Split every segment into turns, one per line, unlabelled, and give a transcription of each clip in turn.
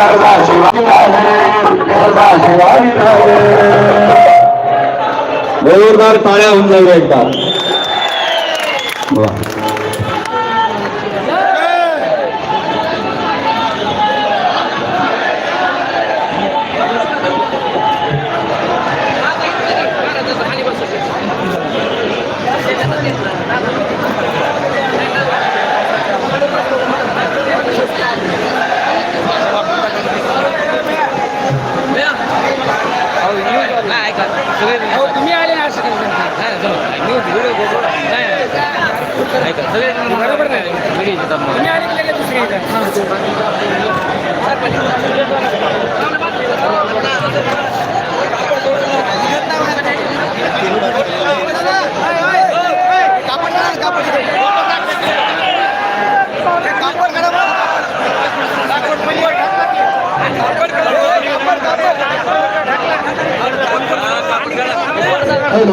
गरबा शिवाजी शिवाजी
जोरदार टाळ्या होऊन जाऊया एकदा.
बरोबर नाही तुम्ही आले की लगेच दुसरे येतात.
हॅलो.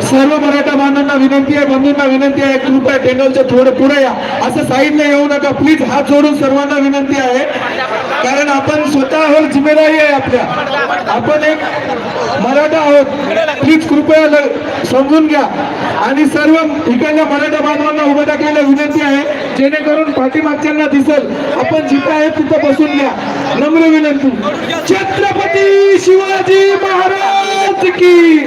सर्व मराठा बांधवांना विनंती आहे बंधूंना विनंती आहे कृपया टेंडलच्या थोडं पुढे या. असं साईडला येऊ नका. प्लीज हात जोडून सर्वांना विनंती आहे. कारण आपण स्वतःवर जिम्मेदारी आहे आपल्या. आपण एक मराठा आहोत. प्लीज कृपया ल- समजून घ्या. आणि सर्व इकडल्या मराठा बांधवांना उभं टाकायला विनंती आहे जेणेकरून पाठीमागच्यांना दिसेल. आपण जिथं आहे तिथं बसून घ्या. नम्र विनंती. छत्रपती शिवाजी महाराज! की।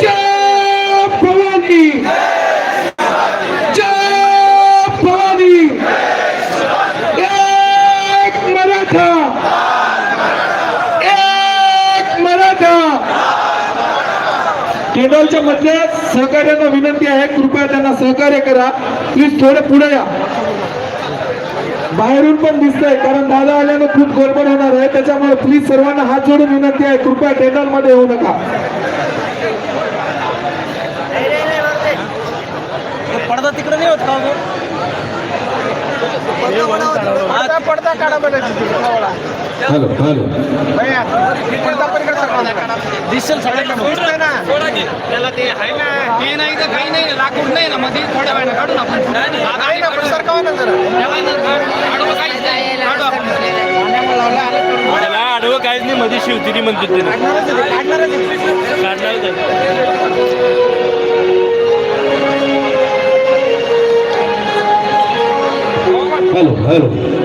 जय भवानी। जय भवानी। एक मराठा। एक मराठा। केडलच्या मधल्या सहकार्यांना विनंती आहे, कृपया सहकार्य करा. प्लीज़ थोडे पुढे या. बाहेरून पण दिसतंय कारण दादा आल्यानं खूप गडबड होणार आहे. त्याच्यामुळे प्लीज सर्वांना हात जोडून विनंती आहे कृपया टेंडरमध्ये येऊ नका.
पडदा तिकडे नाही होत का? पडदा पडदा काढा
हॅलो हॅलो.
दिसेल त्याला ते आहे ना ते नाही तर काही नाही लाकूड नाही ना मध्ये थोड्या वेळानं काढू ना आपण आहे ना पण सरकावा ना जरा त्याला ना काढू काहीच नाही. काढू आपण.
त्याला आडवं काहीच नाही मध्ये शिवतिरी म्हणतात ते
काढणारच.
हॅलो हॅलो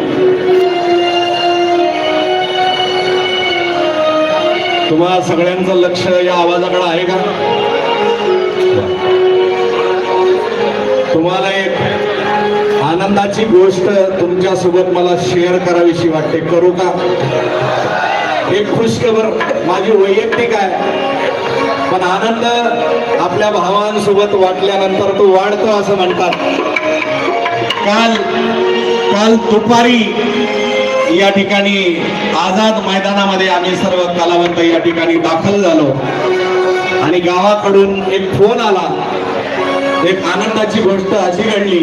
तुम्हा सगळ्यांचं लक्ष या आवाजाकडे आहे का? तुम्हाला एक आनंदाची गोष्ट तुमच्यासोबत मला शेअर करावीशी वाटते. करू का? एक खुशखबर माझी वैयक्तिक आहे. पण आनंद आपल्या भावांसोबत वाटल्यानंतर तो वाढतो असं म्हणतात. काल काल दुपारी या ठिकाणी आझाद मैदानामध्ये आम्ही सर्व कलावंत या ठिकाणी दाखल झालो. आणि गावाकडून एक फोन आला. एक आनंदाची गोष्ट अशी घडली.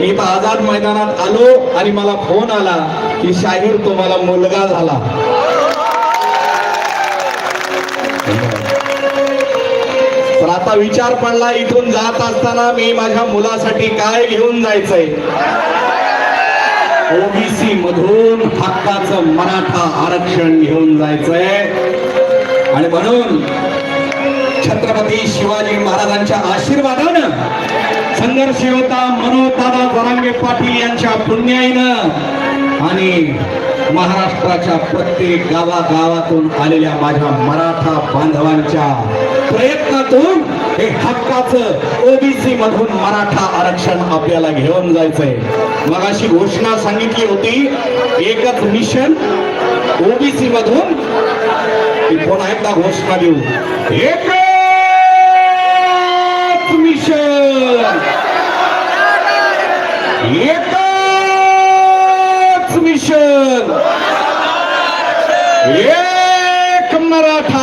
मी इथं आझाद मैदानात आलो आणि मला फोन आला की शाहीर तुम्हाला मुलगा झाला. तर आता विचार पडला इथून जात असताना मी माझ्या मुलासाठी काय घेऊन जायचंय? ओबीसी मधून हक्काचं मराठा आरक्षण घेऊन जायचंय. आणि म्हणून छत्रपती शिवाजी महाराजांच्या आशीर्वादानं संघर्ष होता मनोदादा जरांगे पाटील यांच्या पुण्याईनं. आणि महाराष्ट्राच्या प्रत्येक गावागावातून आलेल्या माझ्या मराठा बांधवांच्या प्रयत्नातून हे हक्काचं ओबीसी मधून मराठा आरक्षण आपल्याला घेऊन जायचंय. मग अशी घोषणा सांगितली होती एकच मिशन ओबीसी मधून ती पुन्हा एकदा घोषणा देऊ. एकच मिशन एकच मिशन एक मराठा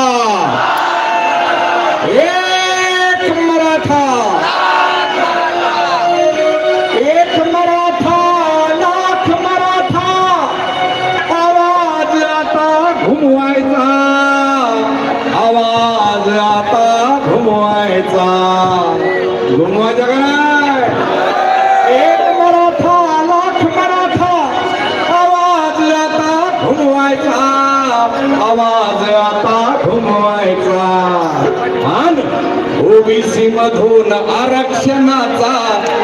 ओबीसी मधून आरक्षणाचा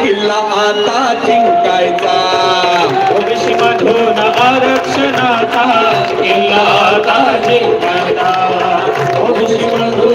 किल्ला आता जिंकायचा.
ओबीसी मधून आरक्षणाचा किल्ला आता जिंकायचा.
ओबीसी मधून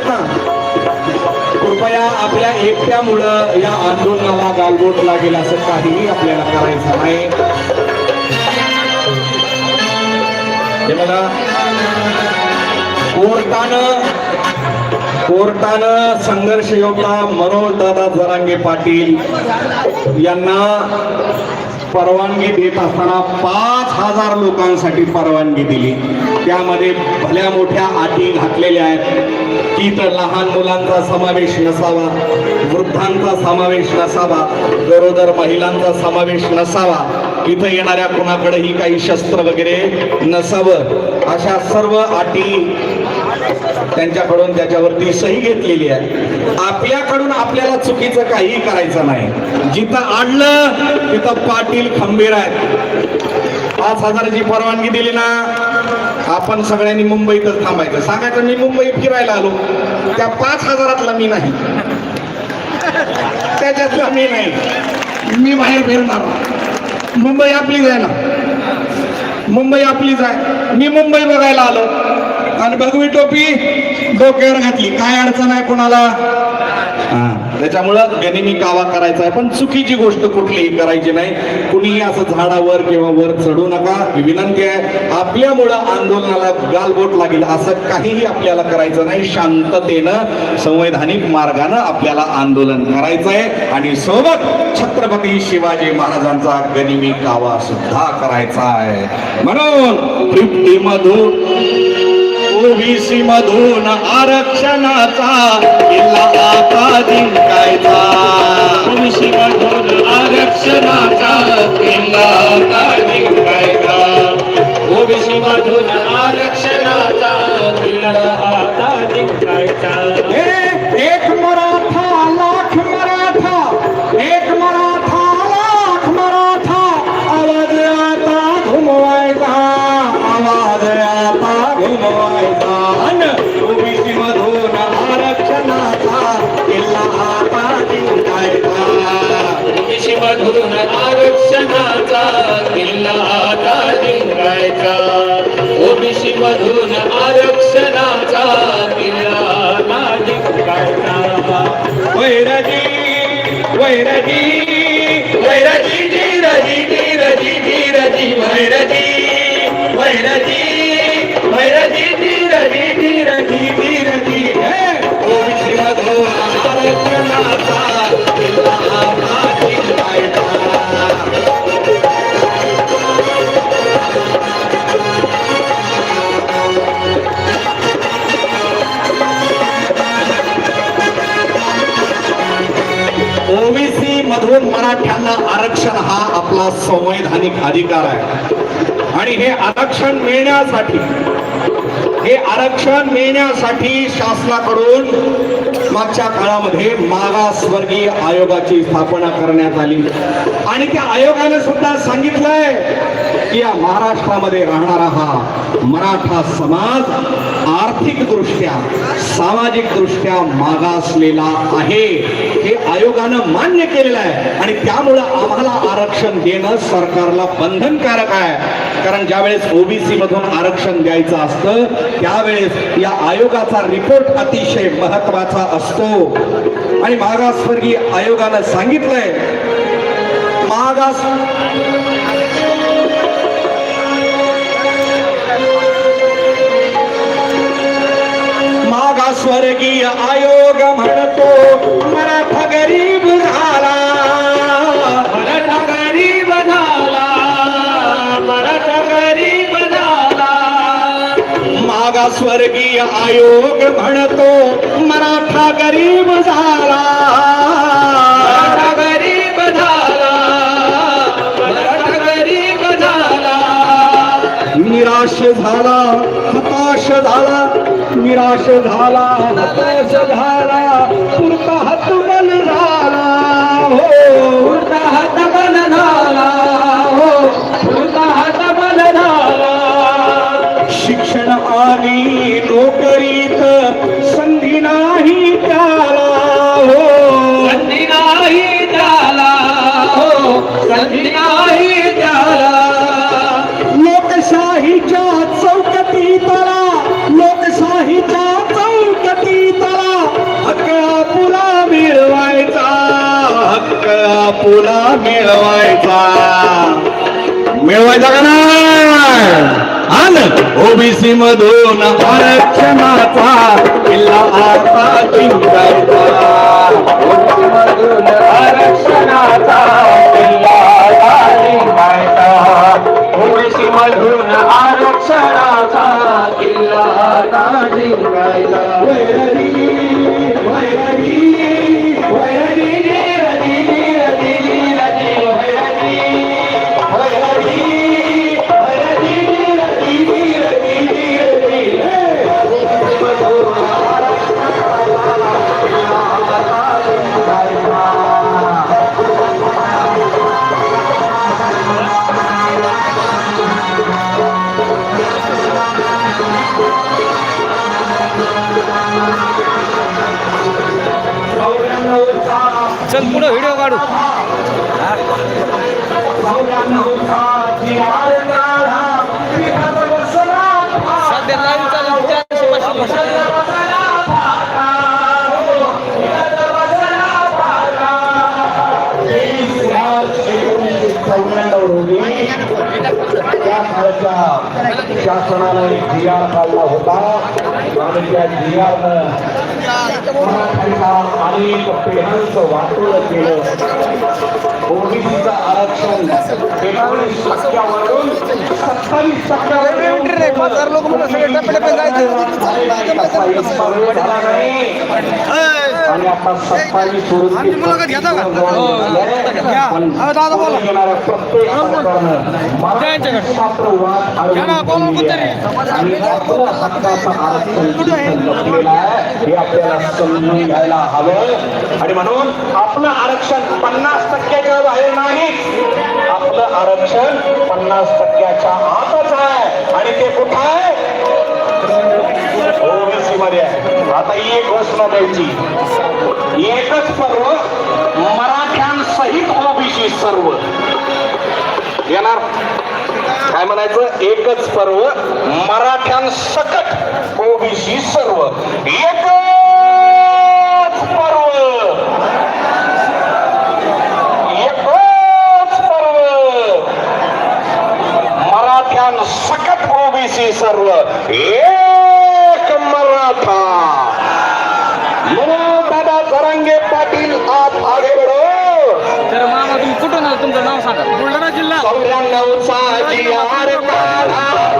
आहेत ना कृपया आपल्या एकट्यामुळं या आंदोलनाला गालबोट लागेल असं काहीही आपल्याला करायचं नाही बघा. कोर्टानं कोर्टानं संघर्ष योद्धा मनोज दादा जरांगे पाटील यांना परवानगी देत असताना पाच हजार लोकांसाठी परवानगी दिली. त्यामध्ये भल्या मोठ्या अटी घातलेल्या आहेत. की तर लहान मुलांचा समावेश नसावा वृद्धांचा समावेश नसावा गरोदर महिलांचा समावेश नसावा. इथं येणाऱ्या कुणाकडेही काही शस्त्र वगैरे नसावं. अशा सर्व अटी त्यांच्याकडून त्याच्यावरती सही घेतलेली आहे. आपल्याकडून आपल्याला चुकीचं काहीही करायचं नाही. जिथं आणलं तिथं पाटील खंबीर आहेत. पाच हजाराची परवानगी दिली ना. आपण सगळ्यांनी मुंबईतच थांबायचं. सांगायचं मी मुंबईत फिरायला आलो? त्या पाच हजारातला मी नाही. त्याच्यातला मी नाही. मी बाहेर फिरणार. मुंबई आपलीच आहे ना? मुंबई आपलीच आहे. मी मुंबई बघायला आलो. आणि भगवी टोपी डोक्यावर घातली. काय अडचण आहे कोणाला? त्याच्यामुळं गनिमी कावा करायचा आहे. पण चुकीची गोष्ट कुठलीही करायची नाही. कुणीही असं झाडावर किंवा वर चढू नका. ही विनंती आहे. आपल्यामुळं आंदोलनाला गालबोट लागेल असं काहीही आपल्याला करायचं नाही. शांततेनं संवैधानिक मार्गानं आपल्याला आंदोलन करायचं आहे. आणि सोबत छत्रपती शिवाजी महाराजांचा गनिमी कावा सुद्धा करायचा आहे. म्हणून तृप्तीमधून ओबीसी मधून आरक्षणाचा किल्ला आता जिंकायचा. वैरजी वैरजी धीरजी धीरजी धीरजी वैरजी वैरजी वैरजी धीरजी धीरजी धीरजी हे मराठ्यांना आरक्षण हा आपला संवैधानिक अधिकार आहे. आणि हे आरक्षण मिळण्यासाठी हे आरक्षण मिळण्यासाठी शासनाकडून मागच्या काळामध्ये मागासवर्गीय आयोगाची स्थापना करण्यात आली. आणि त्या आयोगाने सुद्धा सांगितलंय की या महाराष्ट्रामध्ये राहणारा हा मराठा समाज आर्थिक दृष्ट्या सामाजिक दृष्ट्या मागासलेला आहे. हे आयोगानं मान्य केलेलं आहे. आणि त्यामुळं आम्हाला आरक्षण देणं सरकारला बंधनकारक आहे. कारण ज्यावेळेस ओबीसी मधून आरक्षण द्यायचं असतं त्यावेळेस या आयोगाचा रिपोर्ट अतिशय महत्त्वाचा असतो. आणि मागासवर्गीय आयोगानं सांगितलंय
मागास मागासवर्गीय आयोग म्हणतो मराठा गरीब मागास्वर्गीय आयोग म्हणतो मराठा गरीब झाला. मराठा गरीब झाला. मराठा गरीब झाला. निराश झाला हताश झाला निराश झाला. हताश झाला. हक्क आपुला मिळवायचा. मिळवायचा का नाही? आन ओबीसी मधून आरक्षणाचा किल्ला आता जिंकायचा. ओबीसी मधून आरक्षणाचा किल्ला आता जिंकायचा. ओबीसी मधून आरक्षणाचा किल्ला आता जिंकायचा.
चल पुढे व्हिडिओ काढू सध्या लाईव्ह चालू चारशे पाचशे
त्या काळच्या शासनानं एक जी आर काढला होता आणि त्या जी आरनं मराठ्यांचा अनेक पेढ्यांचं वाटोळ केलं ओबीसीचं आरक्षण एकोणीस टक्क्यावरून सत्तावीस टक्क्यावर
लोक सगळे
आणि आता सत्तावीस मात्र वाद आणि आपलं आरक्षण आहे हे आपल्याला समजून घ्यायला हवं. आणि म्हणून आपलं आरक्षण पन्नास टक्क्याच्या बाहेर नाही. आपलं आरक्षण पन्नास टक्क्याच्या आतच आहे. आणि ते कुठं आहे? ओबीसी मध्ये आहे. आता ही एक घोषणा द्यायची. एकच पर्व मराठ्यांसहित ओबीसी सर्व. येणार? काय म्हणायचं? एकच पर्व मराठ्यांसकट ओबीसी सर्व. एकच पर्व एकच पर्व मराठ्यांसकट ओबीसी सर्व एक मराठा. म्हणून दादा जरांगे पाटील आप आगे बढो.
तर मामा तुम्ही कुठून आला? तुमचं नाव सांगा. बुलढाणा जिल्हा.
चौऱ्याण्णवचा जी आर काढा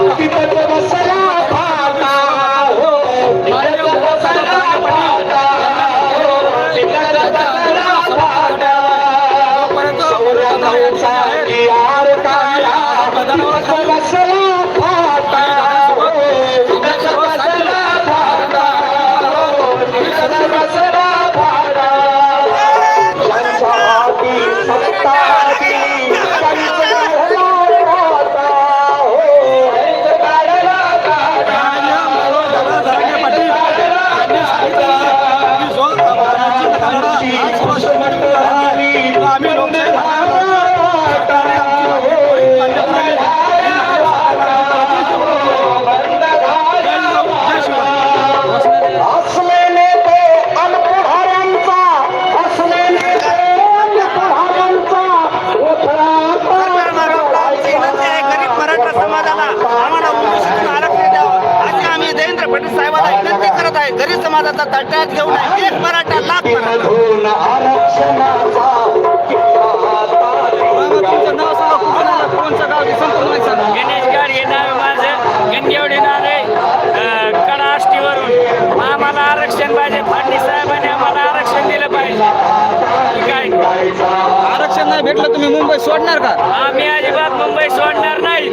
आरक्षण
तुम्ही मुंबई सोडणार का?
आम्ही अजिबात मुंबई सोडणार नाही.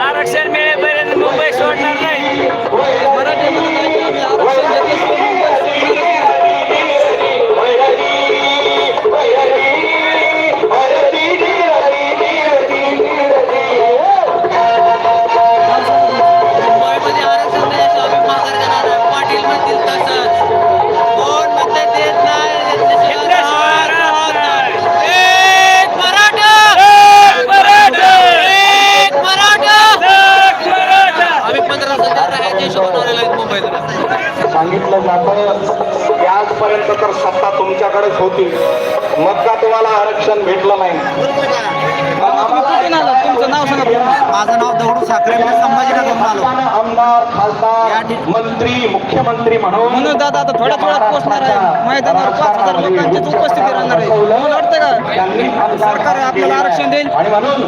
आरक्षण
मिळेल
सांगितलं जातं की आजपर्यंत तर सत्ता तुमच्याकडेच होती. मग का तुम्हाला आरक्षण भेटलं नाही?
कुठून आला तुमचं नाव सांगा. माझं नाव दगडू साखरे आलो.
आमदार खासदार मंत्री मुख्यमंत्री म्हणून
म्हणून दादा आता थोड्या थोड्यात पोहोचणार आहे. मैदानावर पाच हजार लोकांचीच उपस्थिती राहणार आहे. मला वाटतं का? सरकार आपल्याला आरक्षण देईल?
आणि म्हणून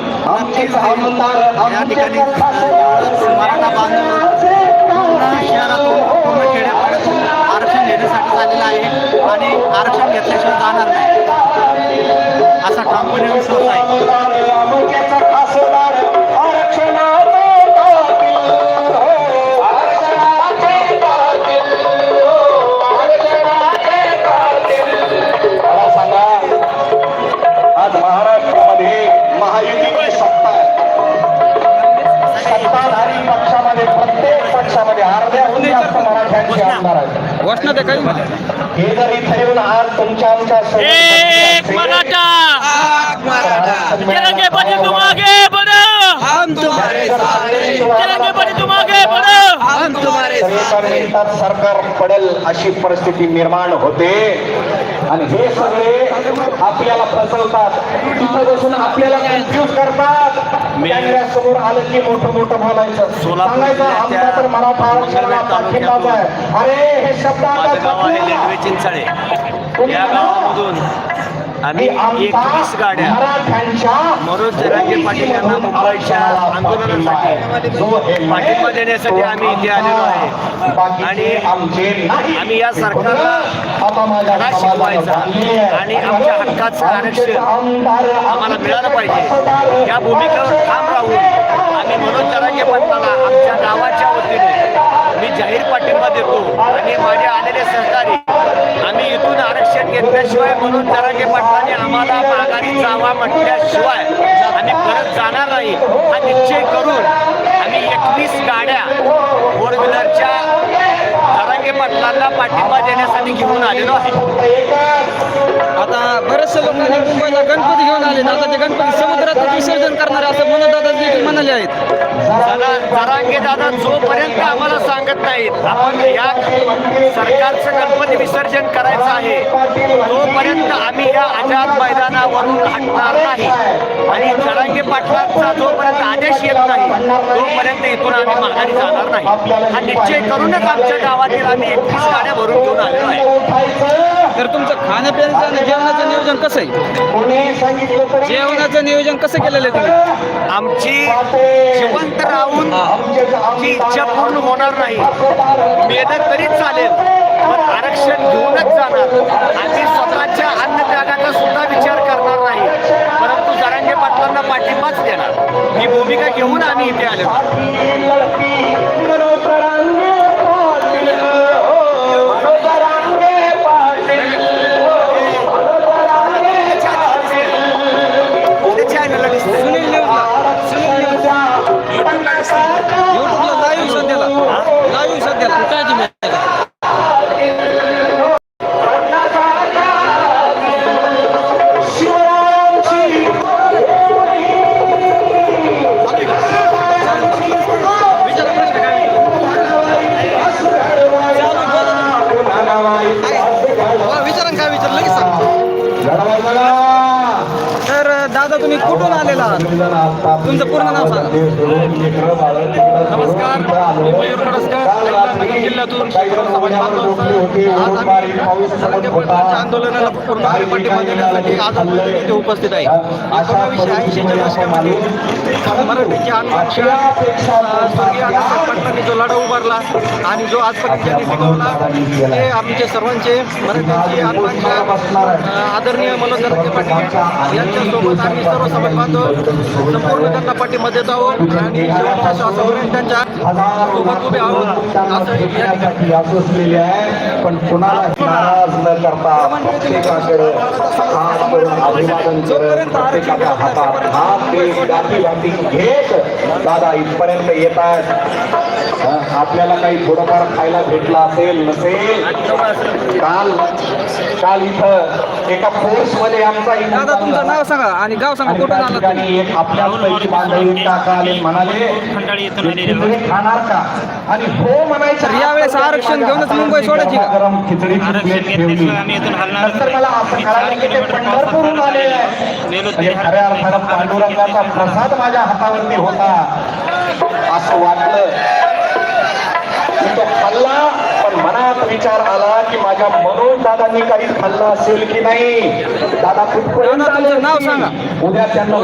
या ठिकाणी मराठा बांधव पूर्ण शहरातून पूर्ण खेड्यापाड्यातून आरक्षण घेण्यासाठी आलेला आहे आणि आरक्षण घेतल्याशिवाय जाणार नाही. असा ठामपणे विश्वास आहे.
मिनिटात सरकार पडेल अशी परिस्थिती निर्माण होते. आणि हे सगळे आपल्याला फसवतात. तिथं बसून आपल्याला कन्फ्युज करतात. समोर आलं की मोठं मोठं बोलायचं. सांगायचं आमचा तर मराठा पाठिंबाच आहे. अरे हे शब्द
या गावामधून आम्ही एकवीस गाड्या मनोज जरांगे पाटील यांना मुंबईच्या आंदोलनासाठी पाठिंबा देण्यासाठी आम्ही इथे आलेलो आहे. आणि आम्ही या सरकारला शिकवायचा आणि आमच्या हक्काचं आरक्षण आम्हाला मिळालं पाहिजे. या भूमिकेवर ठाम राहून आम्ही मनोज जरांगे पाटलाला आमच्या गावाच्या वतीने मी जाहीर पाठिंबा देतो. आणि माझे आलेले सहकारी घेतल्याशिवाय म्हणून जरांगे पाटलाने आम्हाला माघारी जावा म्हटल्याशिवाय आम्ही परत जाणार नाही. हा निश्चय करून आम्ही एकवीस गाड्या फोर व्हीलरच्या जरांगे पाटलांना पाठिंबा देण्यासाठी घेऊन आलेलो आहे.
आता बरेचसे लोक मुंबईला गणपती घेऊन आले आता ते गणपती समुद्रात विसर्जन करणार असं म्हणून दादा देखील म्हणाले आहेत.
जरा जरांगे दादा जोपर्यंत आम्हाला सांगत नाहीत आपण या सरकारचं गणपती विसर्जन करायचं आहे तोपर्यंत आम्ही या आझाद मैदानावरून हटणार नाही. आणि जरांगे पाटलांचा जोपर्यंत आदेश येत नाही तोपर्यंत इथून आम्ही माघारी जाणार नाही. हा निश्चय करूनच आमच्या गावातील आम्ही एकवीस गाड्या भरून घेऊन आलेलो आहे.
तर तुमचं खाण्यापिण्याचं आणि जेवणाचं नियोजन कसं आहे?
कोणी सांगितलं तरी
जेवणाचं नियोजन कसं केलेलं आहे तुम्ही?
आमची जिवंत राहून ची इच्छा पूर्ण होणार नाही. मेहनत तरी चालेल पण आरक्षण घेऊनच जाणार. आम्ही स्वतःच्या अन्नत्यागाचा सुद्धा विचार करणार नाही. परंतु जरांगे पाटलांना पाठिंबाच देणार. ही भूमिका घेऊन आम्ही इथे आलो
आंदोलनाला पूर्णपणे पाठिंबा देण्यासाठी आज आपण इथे उपस्थित आहे. एकोणावीसशे ऐंशीच्या दशकामध्ये
अशापेक्षा
स्वर्गीय पाटलांनी जो लढा उभारला आणि जो आजपर्यंत टिकवला ते आमचे सर्वांचे मराठ्यांचे आत्मांच्या आदरणीय मनोज पाटील यांच्यासोबत आम्ही सर्व समाज बांधव संपूर्ण त्यांना पाठिंबा देत आहोत. आणि शेवटच्या श्वासापर्यंत त्यांच्यासोबत उभे आहोत असं या ठिकाणी
करण्यासाठी असलेली आहे. पण कुणाला नाराज न करता प्रत्येकाकडे हात करून अभिवादन करत प्रत्येकाच्या हातात हात देत गाठी गाठी घेत दादा इथपर्यंत येतात. आपल्याला काही थोडंफार खायला भेटला असेल नसेल? काल काल इथं एका फोर्समध्ये आमचा
दादा तुमचं नाव सांगा. आणि गाव सांगा कुठून आला
ठिकाणी एक आपल्या पैकी बांधवी काका आले म्हणाले खिचडी खाणार का? आणि हो म्हणायचं
यावेळेस आरक्षण घेऊनच मुंबई सोडायची का?
गरम प्लेट ठेवली. नंतर मला असं कळालं की ते पंढरपूरहून आले आहे. खऱ्या अर्थानं पांडुरंगाचा प्रसाद माझ्या हातावरती होता. असं वाटलं. तो खाल्ला. पण मनात विचार आला की माझ्या मनोज दादांनी काही खाल्लं असेल की नाही दादा कुठपर्यंत?
सांगा.
उद्या त्यांना